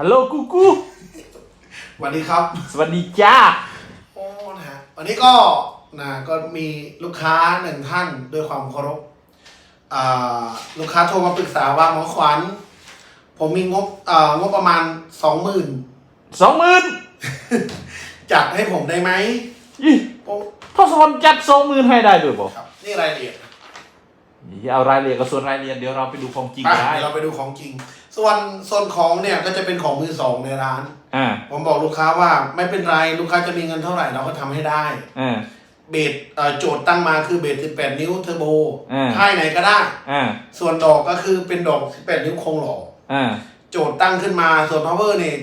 ฮัลโหลกูกูสวัสดีครับ สวัสดีจ้า โอ้นะฮะวันนี้ก็นะก็มีลูกค้าหนึ่งท่านด้วยความเคารพอ่าลูกค้าโทรมาปรึกษาว่าหมอขวัญ ผมมีงบอ่างบประมาณสองหมื่นสองหมื่นจัดให้ผมได้ไหมยี่โอ้พ่อสอนจัดสองหมื่นให้ได้ด้วยบอกครับ นี่รายละเอียดเอารายละเอียดกับส่วนรายละเอียดเดี๋ยวเราไปดูของจริงไปได้ เดี๋ยวเราไปดูของจริง ส่วนส่วนของเนี่ยก็จะเป็นของมือสองในร้าน อ่า ผมบอกลูกค้าว่าไม่เป็นไรลูกค้าจะมีเงินเท่าไหร่เราก็ทำให้ได้ อ่า เบสเอ่อโจทย์ตั้งมาคือเบส18 นิ้วเทอร์โบอ่า ค่ายไหนก็ได้ อ่า ส่วนดอกก็คือเป็นดอก 18 นิ้วโครงหล่ออ่า โจทย์ตั้งขึ้นมาส่วน power เนี่ย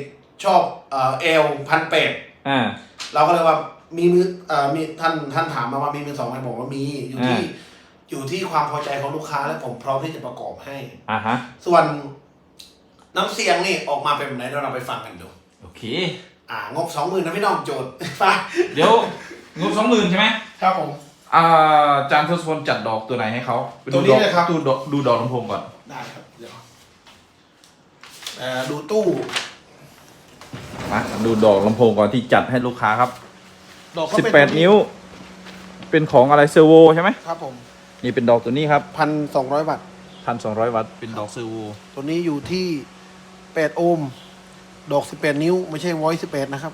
ชอบเอ่อเอลพันแปดอ่า เราก็เลยว่ามีมือเอ่อมีท่านท่านถามมาว่ามีมือสองไหมบอกว่ามีอยู่ที่อ่าอยู่ที่ความพอใจของลูกค้าและผมพร้อมที่จะประกอบให้ อ่าฮะ ส่วน น้ำเสียงนี่ออกมาเป็นแบบไหนเดี๋ยวเราไปฟังกันดู โอเค อ่างบสองหมื่นนะพี่น้องโจทย์ไปเดี๋ยวงบสองหมื่นใช่ไหมครับผม อ่าจานทศพลจัดดอกตัวไหนให้เขาไปตัวนี้เลยครับ ดูดอกดูดอกลำโพงก่อน ได้ครับเดี๋ยวเอ่อดูตู้ มาดูดอกลำโพงก่อนที่จัดให้ลูกค้าครับ ดอกก็สิบเป็นแปดนิ้ว เป็นของอะไรเซอร์โวใช่ไหมครับผมนี่เป็นดอกตัวนี้ครับพันสองร้อยวัตต์พันสองร้อยวัตต์เป็นดอกเซอร์โวตัวนี้อยู่ที่ แปดโอห์ม ดอกสิบแปดนิ้ว ไม่ใช่วอยสิบแปดนะครับ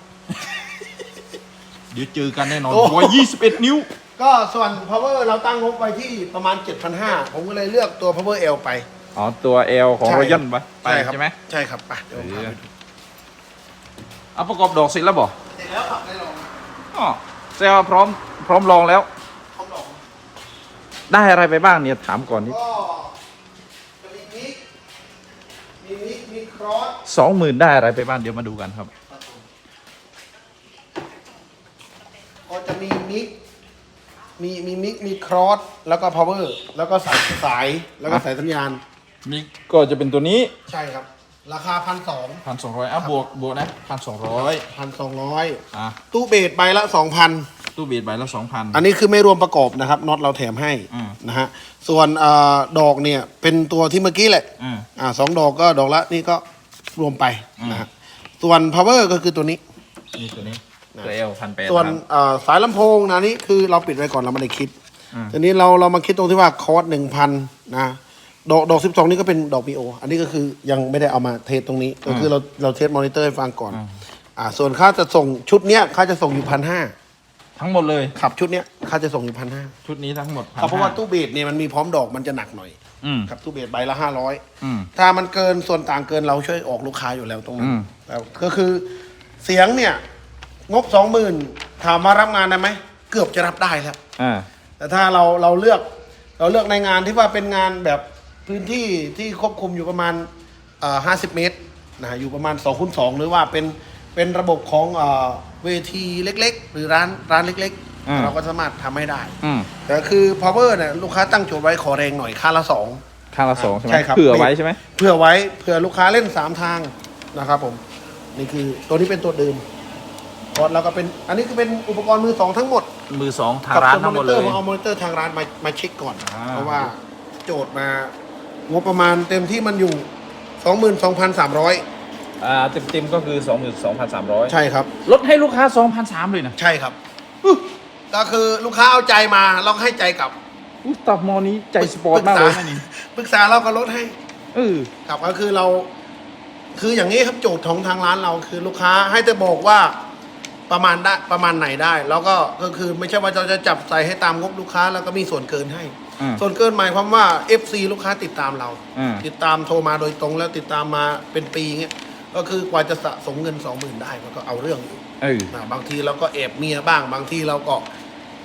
เดี๋ยวเจอกันแน่นอนโอ้ ร้อยยี่สิบเอ็ดนิ้ว ก็ส่วน power เราตั้งงบไว้ที่ประมาณ 7,500 ผมก็เลยเลือกตัว power L ไป อ๋อ ตัว L ของใช่ รอยัลไปไปใช่ครับใช่ไหมใช่ครับไปเดี๋ยวผมพาไปดูเอาประกอบดอกเสร็จแล้วบอกเสร็จแล้วครับได้ลองอ๋อแซวาพร้อมพร้อมลองแล้วพร้อมลองได้อะไรไปบ้างเนี่ยถามก่อนนี่ก็จะมีมิกมีมิกมีครอ สสองหมื่นได้อะไรไปบ้างเดี๋ยวมาดูกันครับ ก็จะมีมิก มีมีมิก มีครอส แล้วก็ power แล้วก็สายสาย แล้วก็สายสัญญาณมีก็จะเป็นตัวนี้ใช่ครับ ราคาพันสองพันสองร้อยอะบวกบวกนะพันสองร้อยพันสองร้อยอะตู้เบสใบละสองพัน ตู้เบียดใบละสองพัน อันนี้คือไม่รวมประกอบนะครับน็อตเราแถมให้อืมนะฮะส่วนเออดอกเนี่ยเป็นตัวที่เมื่อกี้แหละอืม อ่าสองดอกก็ดอกละนี่ก็รวมไปนะฮะส่วน power ก็คือตัวนี้ นี่ตัวนี้ตัว L พันแปด ส่วนเอ่อสายลำโพงนะนี่คือเราปิดไว้ก่อนเราไม่ได้คิดอืม ทีนี้เราเรามาคิดตรงที่ว่าคอร์สหนึ่งพันนะดอกดอกสิบสองนี่ก็เป็นดอกมีโอ อันนี้ก็คือยังไม่ได้เอามาเทสตรงนี้ ก็คือเราเราเทสมอนิเตอร์ให้ฟังก่อน อ่าส่วนค่าจะส่งชุดเนี้ยค่าจะส่งอยู่พันห้า ทั้งหมดเลยขับชุดเนี้ยค่าจะส่งอยู่พันห้าชุดนี้ทั้งหมดเพราะว่าตู้เบสเนี่ยมันมีพร้อมดอกมันจะหนักหน่อยอืม ครับตู้เบสใบละห้าร้อยอืม ถ้ามันเกินส่วนต่างเกินเราช่วยออกลูกค้าอยู่แล้วตรงนั้อืนมครับก็คือเสียงเนี่ยงบสองหมื่นถามมารับงานได้ไหมเกือบจะรับได้แล้ว อ่า แต่ถ้าเราเราเลือกเราเลือกในงานที่ว่าเป็นงานแบบพื้นที่ที่ควบคุมอยู่ประมาณห้าสิบเมตรนะอยู่ประมาณ2อคูณสหรือว่าเป็น เป็นระบบของเออเวทีเล็ก ๆ หรือร้านร้านเล็ก อืม ๆ เราก็สามารถทำให้ได้ อืมแต่คือ power เนี่ยลูกค้าตั้งโจทย์ไว้ขอแรงหน่อยค่าละสอง ข้างละสองใช่ไหมใช่ครับ เผื่อไว้ใช่ไหมเผื่อไว้เผื่อลูกค้าเล่นสามทางนะครับผมนี่คือตัวนี้เป็นตัวเดิมกดแล้วก็เป็นอันนี้คือเป็นอุปกรณ์มือสองทั้งหมด มือสองทางร้านทั้งหมดเลยผมเอามอนิเตอร์ทางร้านมามาเช็คก่อน อ่า เพราะว่าโจทย์มางบประมาณเต็มที่มันอยู่ 22,300 อ่าเต็มเต็มๆก็คือสองหมื่นสองพันสามร้อยใช่ครับ ลดให้ลูกค้าสองพันสามเลยนะใช่ครับ ก็คือลูกค้าเอาใจมาเราก็ให้ใจกลับอุ๊ยตับมอนี้ใจสปอร์ตมากเลยนะนี่ปรึกษาเราก็ลดให้เออ ครับก็คือเรา คืออย่างนี้ครับโจทย์ของทางร้านเราคือลูกค้าให้แต่บอกว่าประมาณได้ประมาณไหนได้ แล้วก็ก็คือไม่ใช่ว่าเราจะจับใส่ให้ตามงบลูกค้าแล้วก็มีส่วนเกินให้ อืมส่วนเกินหมายความว่า FC ลูกค้าติดตามเรา อืม ติดตามโทรมาโดยตรงแล้วติดตามมาเป็นปีเงี้ย ก็คือกว่าจะสะสมเงินสองหมื่นได้มันก็เอาเรื่องอยู่เออ นะบางทีเราก็แอบเมียบ้าง บางทีเราก็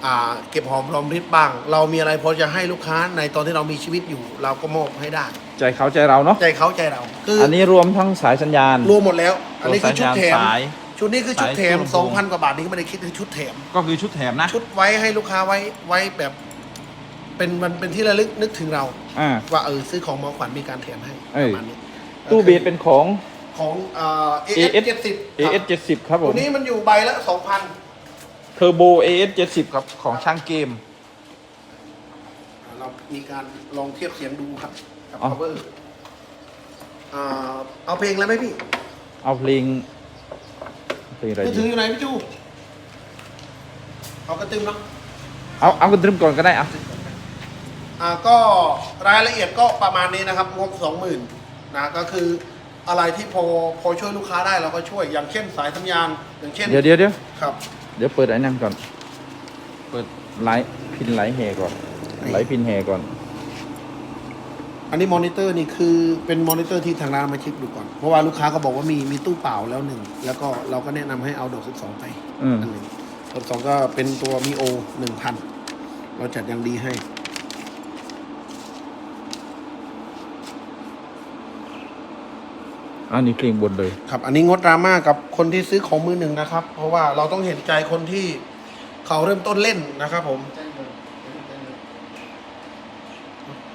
อ่าเก็บหอมรอมริบบ้าง เรามีอะไรพอจะให้ลูกค้าในตอนที่เรามีชีวิตอยู่ เราก็มอบให้ได้ ใจเขาใจเราเนาะใจเขาใจเรา คืออันนี้รวมทั้งสายสัญญาณรวมหมดแล้ว อันนี้คือชุดแถม สาย ชุดนี้คือชุดแถมสายสองพันกว่าบาทนี้ก็ไม่ได้คิดคือชุดแถม ก็คือชุดแถมนะชุดไว้ให้ลูกค้าไว้ไว้แบบ เป็นมันเป็นที่ระลึกนึกถึงเรา อ่า ว่าเออซื้อของหมอขวัญมีการแถมให้เอปอระมาณนี้ตู้เบสเป็นของ ของเอ่อ AS AS เจ็ดสิบ AS 70ครับผตัมวนี้มันอยู่ใบละสองพันเทอร์โบ AS 70ครับของช่างเกม เรามีการลองเทียบเสียงดูครับกับ อ๋อ power อ่าเอาเพลงแล้วไหมพี่เเอาเพลงเพลงอะไรมือถืดีออยู่ไหนพี่จูเอากระติมเนาะเอาเอากันตรึมก่อนก็ได้อะอ่าก็รายละเอียดก็ประมาณนี้นะครับงบสองหมื่นนะก็คือ อะไรที่พอพอช่วยลูกค้าได้เราก็ช่วยอย่างเช่นสายสัญญาณอย่างเช่นเดี๋ยวเดี๋ยวเดี๋ยวครับ เดี๋ยวเปิดไอ้นั่นก่อน เปิดไลท์พินไลท์แฮก่อนไลท์พินแฮก่อน อันนี้มอนิเตอร์นี่คือเป็นมอนิเตอร์ที่ทางร้านมาเช็คดูก่อนเพราะว่าลูกค้าก็บอกว่ามีมีตู้เปล่าแล้วหนึ่งแล้วก็เราก็แนะนำให้เอาดอกสิบสองไปอืม อันหนึ่งดอกสองก็เป็นตัวมีโอหนึ่งพันเราจัดอย่างดีให้ อันนี้เพลงบนเลย ครับ อันนี้งดดราม่ากับคนที่ซื้อของมือหนึ่งนะครับ เพราะว่าเราต้องเห็นใจคนที่เขาเริ่มต้นเล่นนะครับ ผม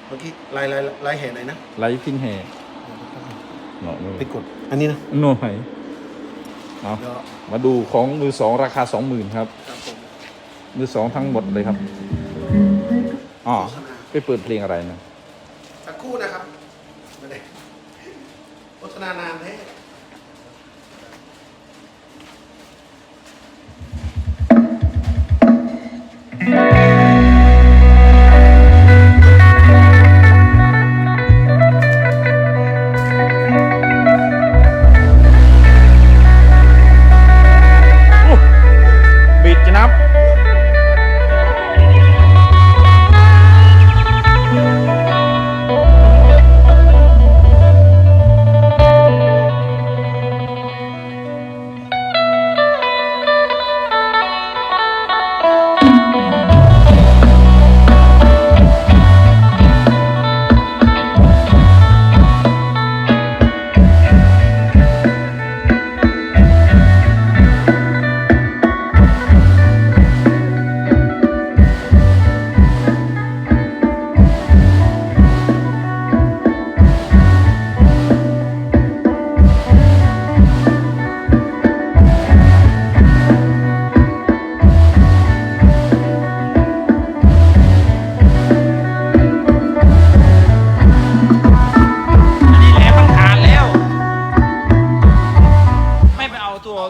เมื่อกี้ไล่ไล่ไล่แห่ไหนนะไลท์พินแฮเนาะไปกด อันนี้นะโน่ไหนเอาเดี๋ยวมาดูของมือสองราคาสองหมื่นครับครับผมมือสองทั้งหมดเลยครับอ๋อไปเปิดเพลงอะไรนะสักครู่นะครับไม่ได้ โฆษ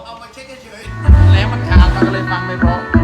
เอามาเช็คเฉยแล้วมันขาดมันก็เลยฟังไม่เพราะ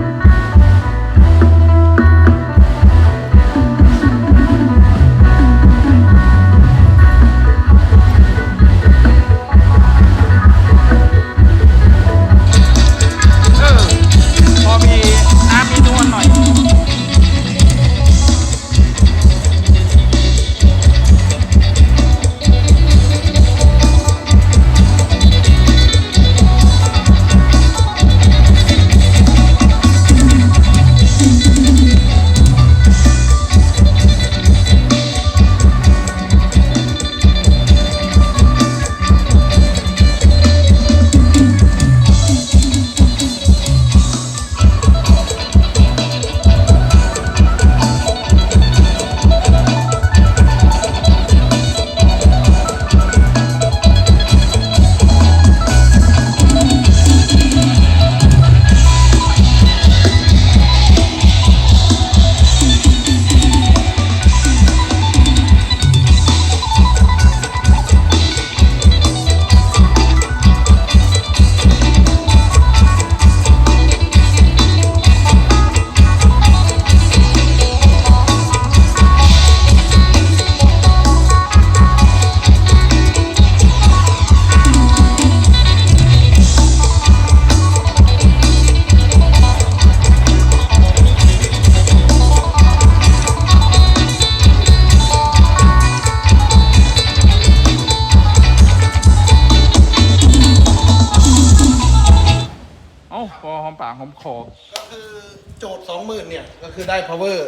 คือได้ power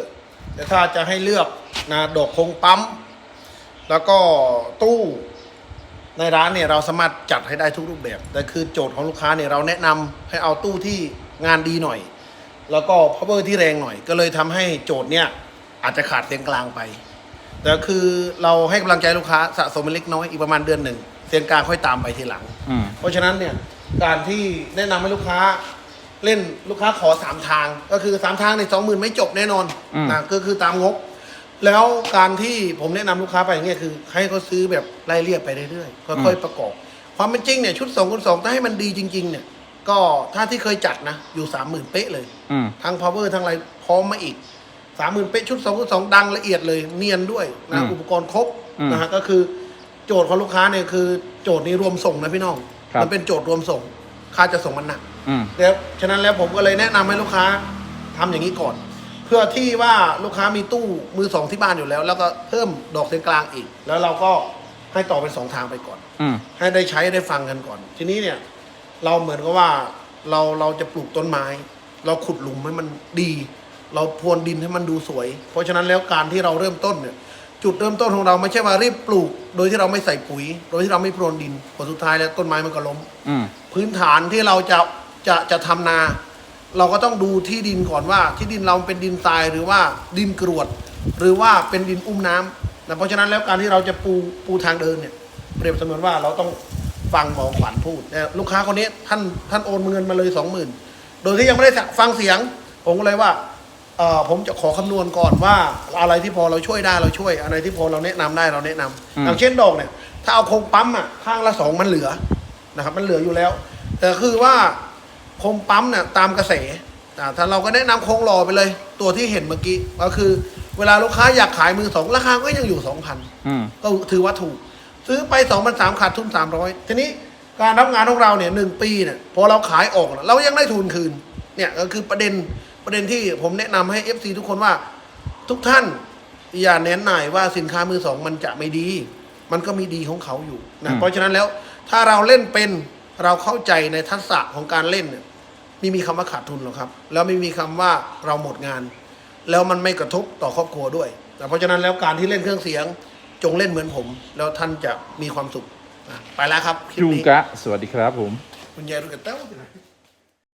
แต่ถ้าจะให้เลือกนะดอกคงปั๊ม แล้วก็ตู้ในร้านเนี่ยเราสามารถจัดให้ได้ทุกรูปแบบ แต่คือโจทย์ของลูกค้าเนี่ยเราแนะนำให้เอาตู้ที่งานดีหน่อย แล้วก็ power ที่แรงหน่อย ก็เลยทำให้โจทย์เนี่ยอาจจะขาดเสียงกลางไปแต่คือเราให้กำลังใจลูกค้าสะสมเป็นเล็กน้อยอีกประมาณเดือนหนึ่งเสียงกลางค่อยตามไปทีหลังอืมเพราะฉะนั้นเนี่ยการที่แนะนำให้ลูกค้า เล่นลูกค้าขอสามทาง ก็คือสามทางในสองหมื่นไม่จบแน่นอนอืม นะก็คือตามงบ แล้วการที่ผมแนะนำลูกค้าไปอย่างเงี้ยคือ ให้เขาซื้อแบบไล่เรียบไปเรื่อยๆค่อยๆประกอบคความเป็นจริงเนี่ยชุดสองคูณสองถ้าให้มันดีจริง ๆ เนี่ย ก็ถ้าที่เคยจัดนะ อยู่สามหมื่นเป๊ะเลย อืม ทั้ง power ทั้งอะไรพร้อมมาอีกสามหมื่นเป๊ะชุดสองคูณสองดังละเอียดเลย เนียนด้วยนะอืมอุปกรณ์ครบอืมนะฮะก็คือโจทย์ของลูกค้าเนี่ยคือ โจทย์นี้รวมส่งนะพี่น้อง ครับ มัเป็นโจทย์รวมส่ง ค่าจะส่งมันหนัก อืม แล้วฉะนั้นแล้วผมก็เลยแนะนำให้ลูกค้าทำอย่างนี้ก่อน เพื่อที่ว่าลูกค้ามีตู้มือสองที่บ้านอยู่แล้ว แล้วก็เพิ่มดอกเส้นกลางอีก แล้วเราก็ให้ต่อเป็นสองทางไปก่อน อืม ให้ได้ใช้ได้ฟังกันก่อน ทีนี้เนี่ย เราเหมือนกับว่าเราเราจะปลูกต้นไม้ เราขุดหลุมให้มันดี เราพรวนดินให้มันดูสวย เพราะฉะนั้นแล้วการที่เราเริ่มต้นเนี่ย จุดเริ่มต้นของเราไม่ใช่ว่ารีบปลูก โดยที่เราไม่ใส่ปุ๋ย โดยที่เราไม่พรวนดินผลสุดท้ายแล้วต้นไม้มันก็ล้ม อืม พื้นฐานที่เราจะ จะจะทำนา เราก็ต้องดูที่ดินก่อนว่า ที่ดินเราเป็นดินทรายหรือว่าดินกรวด หรือว่าเป็นดินอุ้มน้ำนะเพราะฉะนั้นแล้วการที่เราจะปูปูทางเดินเนี่ยเปรียบเสมือนว่าเราต้องฟังหมอขวัญพูดนะลูกค้าคนนี้ท่านท่านโอนเงินมาเลยสองหมื่นโดยที่ยังไม่ได้ฟังเสียง ผมก็เลยว่าเออผมจะขอคำนวณก่อนว่าอะไรที่พอเราช่วยได้เราช่วย อะไรที่พอเราแนะนำได้เราแนะนำอืมอย่างเช่นดอกเนี่ย ถ้าเอาโครงปั๊มอะข้างละสองมันเหลือนะครับ มันเหลืออยู่แล้ว แต่คือว่าโครงปั๊มเนี่ยตามกระแสอ่าถ้าเราก็แนะนำโครงหล่อไปเลย ตัวที่เห็นเมื่อกี้ก็คือ เวลาลูกค้าอยากขายมือสองราคาก็ยังอยู่สองพันอืมก็ถือว่าถูก ซื้อไปสองพันสามขาดทุนสามร้อยทีนี้การรับงานของเราเนี่ยหนึ่งปีเนี่ยพอเราขายออกแล้วเรายังได้ทุนคืน เนี่ยก็คือประเด็นประเด็นที่ผมแนะนำให้ FC ทุกคนว่า ทุกท่านอย่าเน้นหน่ายว่าสินค้ามือสองมันจะไม่ดี มันก็มีดีของเขาอยู่อืนะมเพราะฉะนั้นแล้วถ้าเราเล่นเป็น เราเข้าใจในทักษะของการเล่นเนี่ยไม่มีคำว่าขาดทุนหรอกครับ แล้วไม่มีคำว่าเราหมดงาน แล้วมันไม่กระทบต่อครอบครัวด้วยนะเพราะฉะนั้นแล้วการที่เล่นเครื่องเสียงจงเล่นเหมือนผม แล้วท่านจะมีความสุขอะไปแล้วครับคลิปจุงนี้กะ สวัสดีครับผม คุณยายรู้กันเต้า